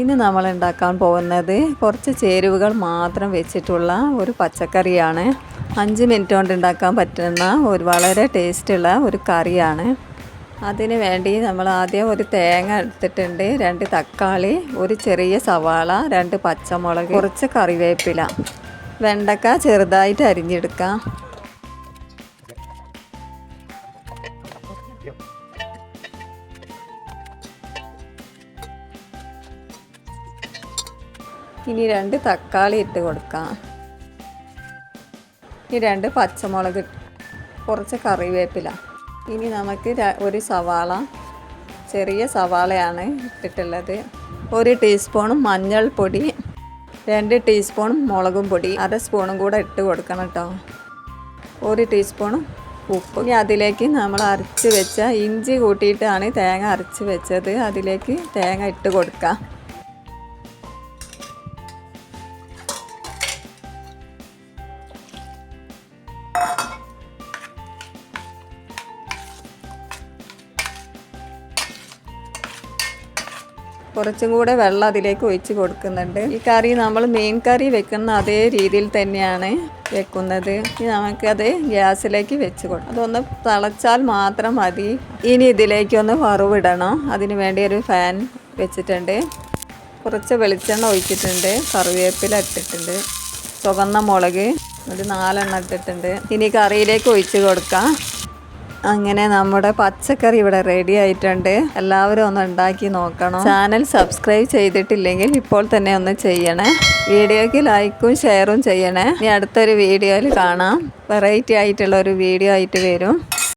ഇന്ന് നമ്മൾ ഉണ്ടാക്കാൻ പോകുന്നത് കുറച്ച് ചേരുവകൾ മാത്രം വെച്ചിട്ടുള്ള ഒരു പച്ചക്കറിയാണ്. അഞ്ച് മിനിറ്റ് കൊണ്ട് ഉണ്ടാക്കാൻ പറ്റുന്ന ഒരു വളരെ ടേസ്റ്റുള്ള ഒരു കറിയാണ്. അതിന് വേണ്ടി നമ്മൾ ആദ്യം ഒരു തേങ്ങ എടുത്തിട്ടുണ്ട് രണ്ട് തക്കാളി ഒരു ചെറിയ സവാള രണ്ട് പച്ചമുളക് കുറച്ച് കറിവേപ്പില. വെണ്ടക്ക ചെറുതായിട്ട് അരിഞ്ഞെടുക്കാം. ഇനി രണ്ട് തക്കാളി ഇട്ട് കൊടുക്കാം. ഇനി രണ്ട് പച്ചമുളക് കുറച്ച് കറിവേപ്പില. ഇനി നമുക്ക് ഒരു സവാള ചെറിയ സവാളയാണ് ഇട്ടിട്ടുള്ളത്. ഒരു ടീസ്പൂൺ മഞ്ഞൾപ്പൊടി രണ്ട് ടീസ്പൂൺ മുളകും പൊടി അര സ്പൂണും കൂടെ ഇട്ട് കൊടുക്കണം കേട്ടോ ഒരു ടീസ്പൂൺ ഉപ്പ്. ഇനി അതിലേക്ക് നമ്മൾ അരച്ച് വെച്ച ഇഞ്ചി കൂട്ടിയിട്ടാണ് തേങ്ങ അരച്ച് വെച്ചത്. അതിലേക്ക് തേങ്ങ ഇട്ട് കൊടുക്കാം. കുറച്ചും കൂടെ വെള്ളം അതിലേക്ക് ഒഴിച്ച് കൊടുക്കുന്നുണ്ട്. ഈ കറി നമ്മൾ മീൻ കറി വെക്കുന്ന അതേ രീതിയിൽ തന്നെയാണ് വെക്കുന്നത്. ഇനി നമുക്കത് ഗ്യാസിലേക്ക് വെച്ച് കൊടുക്കും അതൊന്ന് തിളച്ചാൽ മാത്രം മതി. ഇനി ഇതിലേക്കൊന്ന് വറവിടണം. അതിന് വേണ്ടി ഒരു ഫാൻ വെച്ചിട്ടുണ്ട്. കുറച്ച് വെളിച്ചെണ്ണ ഒഴിച്ചിട്ടുണ്ട്. കറിവേപ്പില ഇട്ടിട്ടുണ്ട്. ചുവന്ന മുളക് ഒരു നാലെണ്ണം ഇട്ടിട്ടുണ്ട്. ഇനി കറിയിലേക്ക് ഒഴിച്ച് കൊടുക്കാം. അങ്ങനെ നമ്മുടെ പച്ചക്കറി ഇവിടെ റെഡി ആയിട്ടുണ്ട്. എല്ലാവരും ഒന്ന് ഉണ്ടാക്കി നോക്കണം. ചാനൽ സബ്സ്ക്രൈബ് ചെയ്തിട്ടില്ലെങ്കിൽ ഇപ്പോൾ തന്നെ ഒന്ന് ചെയ്യണേ. വീഡിയോയ്ക്ക് ലൈക്കും ഷെയറും ചെയ്യണേ. ഇനി അടുത്തൊരു വീഡിയോയിൽ കാണാം. വെറൈറ്റി ആയിട്ടുള്ള ഒരു വീഡിയോ ആയിട്ട് വരും.